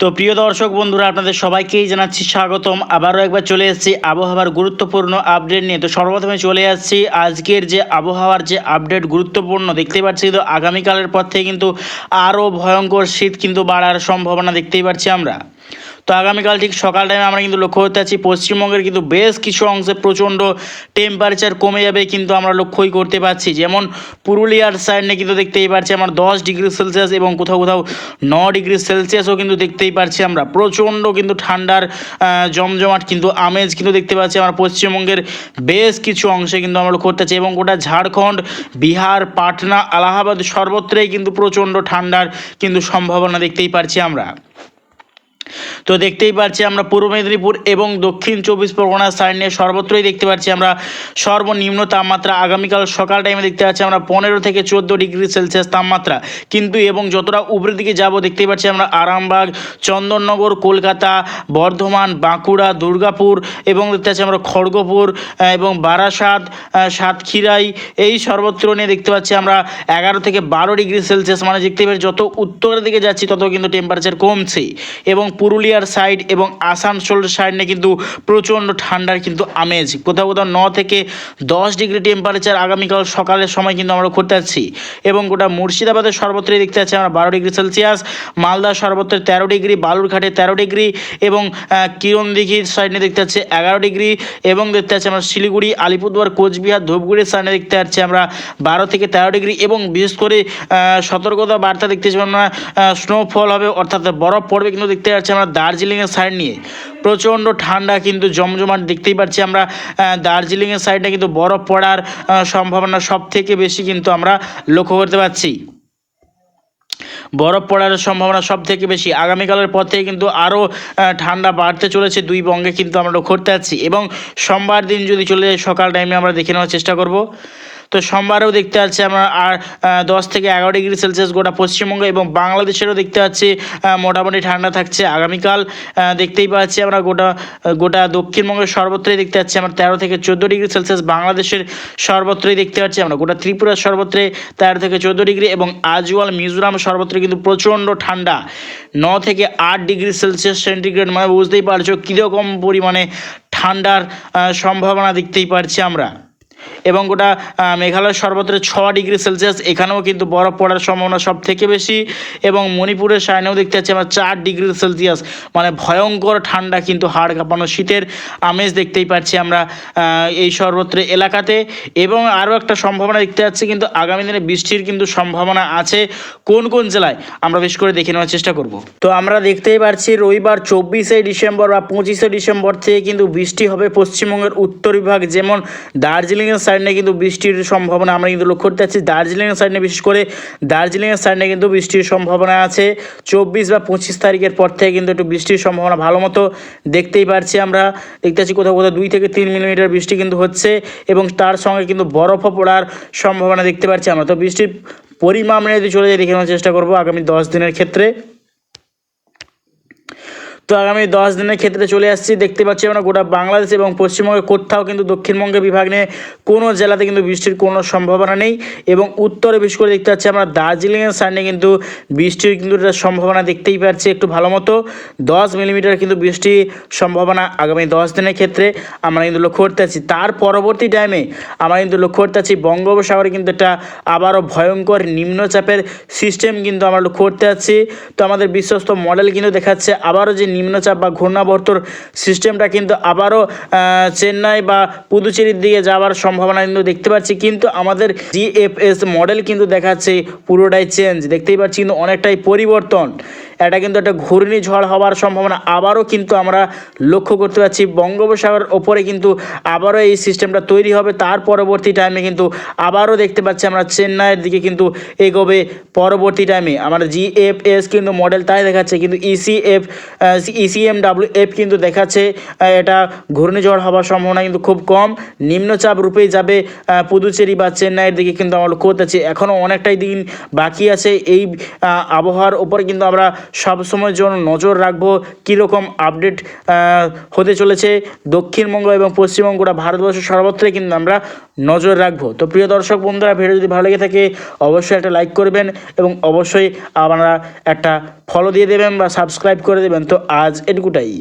তো প্রিয় দর্শক বন্ধুরা, আপনাদের সবাইকেই জানাচ্ছি স্বাগতম। আবারও একবার চলে এসেছি আবহাওয়ার গুরুত্বপূর্ণ আপডেট নিয়ে। তো সর্বপ্রথমে চলে আসছি আজকের যে আবহাওয়ার যে আপডেট গুরুত্বপূর্ণ, দেখতেই পাচ্ছি তো আগামীকালের পর থেকে কিন্তু আরও ভয়ঙ্কর শীত কিন্তু বাড়ার সম্ভাবনা দেখতেই পাচ্ছি আমরা। তো আগামীকাল ঠিক সকাল টাইমে আমরা কিন্তু লক্ষ্য করতে পারছি পশ্চিমবঙ্গের কিন্তু বেশ কিছু অংশে প্রচণ্ড টেম্পারেচার কমে যাবে কিন্তু আমরা লক্ষ্যই করতে পারছি। যেমন পুরুলিয়ার সাইডে কিন্তু দেখতেই পারছি আমরা দশ ডিগ্রি সেলসিয়াস এবং কোথাও কোথাও ন ডিগ্রি সেলসিয়াসও কিন্তু দেখতেই পারছি আমরা। প্রচণ্ড কিন্তু ঠান্ডার জমজমাট কিন্তু আমেজ কিন্তু দেখতে পাচ্ছি আমরা পশ্চিমবঙ্গের বেশ কিছু অংশে কিন্তু আমরা লক্ষ্য করতে পারছি এবং গোটা ঝাড়খণ্ড, বিহার, পাটনা, আলাহাবাদ সর্বত্রেই কিন্তু প্রচণ্ড ঠান্ডার কিন্তু সম্ভাবনা দেখতেই পারছি আমরা। তো দেখতেই পাচ্ছি আমরা পূর্ব মেদিনীপুর এবং দক্ষিণ চব্বিশ পরগনার সাইড সর্বত্রই দেখতে পাচ্ছি আমরা সর্বনিম্ন তাপমাত্রা। আগামীকাল সকাল টাইমে দেখতে পাচ্ছি আমরা পনেরো থেকে চোদ্দ ডিগ্রি সেলসিয়াস তাপমাত্রা। কিন্তু এবং যতটা উপরের দিকে যাব দেখতেই পাচ্ছি আমরা আরামবাগ, চন্দননগর, কলকাতা, বর্ধমান, বাঁকুড়া, দুর্গাপুর এবং দেখতে পাচ্ছি আমরা খড়গপুর এবং বারাসাত সাতক্ষীরাই এই সর্বত্র নিয়ে দেখতে পাচ্ছি আমরা এগারো থেকে বারো ডিগ্রি সেলসিয়াস। মানে দেখতে পাচ্ছি যত উত্তরের দিকে যাচ্ছি তত কিন্তু টেম্পারেচার কমছে এবং পুরুলিয়ার সাইড এবং আসানসোল সাইড কিন্তু প্রচণ্ড ঠান্ডার কিন্তু আমেজ। কোথাও কোথাও ন থেকে দশ ডিগ্রি টেম্পারেচার আগামীকাল সকালের সময় কিন্তু আমরা করতে যাচ্ছি। এবং গোটা মুর্শিদাবাদের সর্বত্রই দেখতে পাচ্ছি আমরা বারো ডিগ্রি সেলসিয়াস মালদা সর্বত্র তেরো ডিগ্রি, বালুরঘাটে তেরো ডিগ্রি এবং কিরণ দিঘির সাইডে দেখতে পাচ্ছি এগারো ডিগ্রি এবং দেখতে পাচ্ছি আমরা শিলিগুড়ি, আলিপুরদুয়ার, কোচবিহার, ধূপগুড়ির সাইডে দেখতে পাচ্ছি আমরা বারো থেকে তেরো ডিগ্রি এবং বিশেষ করে সতর্কতা বার্তা দেখতে পাচ্ছি আমরা স্নোফল হবে অর্থাৎ বরফ পড়বে কিন্তু দেখতে পাচ্ছি আমরা দার্জিলিংয়ের সাইড নিয়ে। প্রচণ্ড ঠান্ডা কিন্তু জমজমাট দেখতেই পাচ্ছি আমরা। দার্জিলিংয়ের সাইডে কিন্তু বরফ পড়ার সম্ভাবনা সব থেকে বেশি কিন্তু আমরা লক্ষ্য করতে পারছি বরফ পড়ার সম্ভাবনা সব থেকে বেশি। আগামীকালের পর থেকে কিন্তু আরও ঠান্ডা বাড়তে চলেছে দুই বঙ্গে কিন্তু আমরা লক্ষ্য করতে পারছি এবং সোমবার দিন যদি চলে যায়, সকাল টাইমে আমরা দেখে নেওয়ার চেষ্টা করব। তো সোমবারেও দেখতে পাচ্ছি আমরা, আর দশ থেকে এগারো ডিগ্রি সেলসিয়াস গোটা পশ্চিমবঙ্গ এবং বাংলাদেশেরও দেখতে পাচ্ছি মোটামুটি ঠান্ডা থাকছে। আগামীকাল দেখতেই পাচ্ছি আমরা গোটা গোটা দক্ষিণবঙ্গের সর্বত্রই দেখতে পাচ্ছি আমরা তেরো থেকে চোদ্দ ডিগ্রি সেলসিয়াস, বাংলাদেশের সর্বত্রই দেখতে পাচ্ছি আমরা গোটা ত্রিপুরার সর্বত্রে তেরো থেকে চোদ্দ ডিগ্রি এবং আজওয়াল, মিজোরাম সর্বত্র কিন্তু প্রচণ্ড ঠান্ডা। ন থেকে আট ডিগ্রি সেলসিয়াস সেন্টিগ্রেড মানে বুঝতেই পারছ কীরকম পরিমাণে ঠান্ডার সম্ভাবনা দেখতেই পারছি আমরা। এবং গোটা মেঘালয় সর্বত্র ছ ডিগ্রি সেলসিয়াস। এখানেও কিন্তু বরফ পড়ার সম্ভাবনা সব থেকে বেশি এবং মণিপুরের সাইনেও দেখতে পাচ্ছি আমরা চার ডিগ্রি সেলসিয়াস। মানে ভয়ঙ্কর ঠান্ডা কিন্তু হাড় কাঁপানো, শীতের আমেজ দেখতেই পাচ্ছি আমরা এই সর্বত্র এলাকাতে। এবং আরও একটা সম্ভাবনা দেখতে পাচ্ছি কিন্তু আগামী দিনে বৃষ্টির কিন্তু সম্ভাবনা আছে কোন কোন জেলায়? আমরা বেশ করে দেখে নেওয়ার চেষ্টা করব। তো আমরা দেখতেই পাচ্ছি রবিবার চব্বিশে ডিসেম্বর বা পঁচিশে ডিসেম্বর থেকে কিন্তু বৃষ্টি হবে পশ্চিমবঙ্গের উত্তর বিভাগ, যেমন দার্জিলিংয়ের সাইডে কিন্তু বৃষ্টির সম্ভাবনা আমরা কিন্তু লক্ষ্য করতে পারছি। দার্জিলিংয়ের সাইডে বিশেষ করে দার্জিলিংয়ের সাইডে কিন্তু বৃষ্টির সম্ভাবনা আছে। চব্বিশ বা পঁচিশ তারিখের পর থেকে কিন্তু একটু বৃষ্টির সম্ভাবনা ভালো মতো দেখতেই পারছি আমরা। দেখতে পাচ্ছি কোথাও কোথাও দুই থেকে তিন মিলিমিটার বৃষ্টি কিন্তু হচ্ছে এবং তার সঙ্গে কিন্তু বরফও পড়ার সম্ভাবনা দেখতে পাচ্ছি আমরা। তো বৃষ্টির পরিমাণ যদি চলে যায় দেখে চেষ্টা করব আগামী দশ দিনের ক্ষেত্রে। তো আগামী দশ দিনের ক্ষেত্রে চলে আসছি। দেখতে পাচ্ছি আমরা গোটা বাংলাদেশ এবং পশ্চিমবঙ্গের কোথাও কিন্তু দক্ষিণবঙ্গের বিভাগ নিয়ে কোনো জেলাতে কিন্তু বৃষ্টির কোনো সম্ভাবনা নেই এবং উত্তরে বিশেষ করে দেখতে পাচ্ছি আমরা দার্জিলিংয়ের সাইডে কিন্তু বৃষ্টির কিন্তু একটা সম্ভাবনা দেখতেই পাচ্ছি একটু ভালো মতো। দশ মিলিমিটার কিন্তু বৃষ্টির সম্ভাবনা আগামী দশ দিনের ক্ষেত্রে আমরা কিন্তু লক্ষ্য করতে পারছি তার পরবর্তী টাইমে আমরা কিন্তু লক্ষ্য করতে পারছি বঙ্গোপসাগরে কিন্তু একটা আবারও ভয়ঙ্কর নিম্নচাপের সিস্টেম কিন্তু আমরা লক্ষ্য করতে পারছি তো আমাদের বিশ্বস্ত মডেল কিন্তু দেখাচ্ছে আবারও যে নিম্নচাপ বা ঘূর্ণাবর্তর সিস্টেমটা কিন্তু আবারও চেন্নাই বা পুদুচেরির দিকে যাওয়ার সম্ভাবনা কিন্তু দেখতে পাচ্ছি। কিন্তু আমাদের জিএফএস মডেল কিন্তু দেখাচ্ছে পুরোটাই চেঞ্জ দেখতেই পাচ্ছি কিন্তু অনেকটাই পরিবর্তন। এটা কিন্তু একটা ঘূর্ণিঝড় হওয়ার সম্ভাবনা। আবারও কিন্তু আমরা লক্ষ্য করতে পারছি, বঙ্গোপসাগরের ওপরে কিন্তু আবারও এই সিস্টেমটা তৈরি হবে। তার পরবর্তী টাইমে কিন্তু আবারও দেখতে পাচ্ছি আমরা চেন্নাইয়ের দিকে কিন্তু এগোবে পরবর্তী টাইমে আমরা জিএফএস কিন্তু মডেল তাই দেখাচ্ছে, কিন্তু ইসিএফ ইসিএম ডাব্লিউ এফ কিন্তু দেখাচ্ছে এটা ঘূর্ণিঝড় হওয়ার সম্ভাবনা কিন্তু খুব কম। নিম্নচাপ রূপেই যাবে পুদুচেরি বা চেন্নাইয়ের দিকে কিন্তু আমরা লক্ষ্য করতে পারছি। এখনও অনেকটাই দিন বাকি আছে। এই আবহাওয়ার ওপর কিন্তু আমরা সবসময়ের জন্য নজর রাখব কীরকম আপডেট হতে চলেছে দক্ষিণবঙ্গ এবং পশ্চিমবঙ্গটা, ভারতবর্ষ সর্বত্রই কিন্তু আমরা নজর রাখব। তো প্রিয় দর্শক বন্ধুরা, ভিডিও যদি ভালো লেগে থাকে, অবশ্যই একটা লাইক করবেন এবং অবশ্যই আপনারা একটা ফলো দিয়ে দেবেন বা সাবস্ক্রাইব করে দেবেন। তো আজ এটুকুটাই।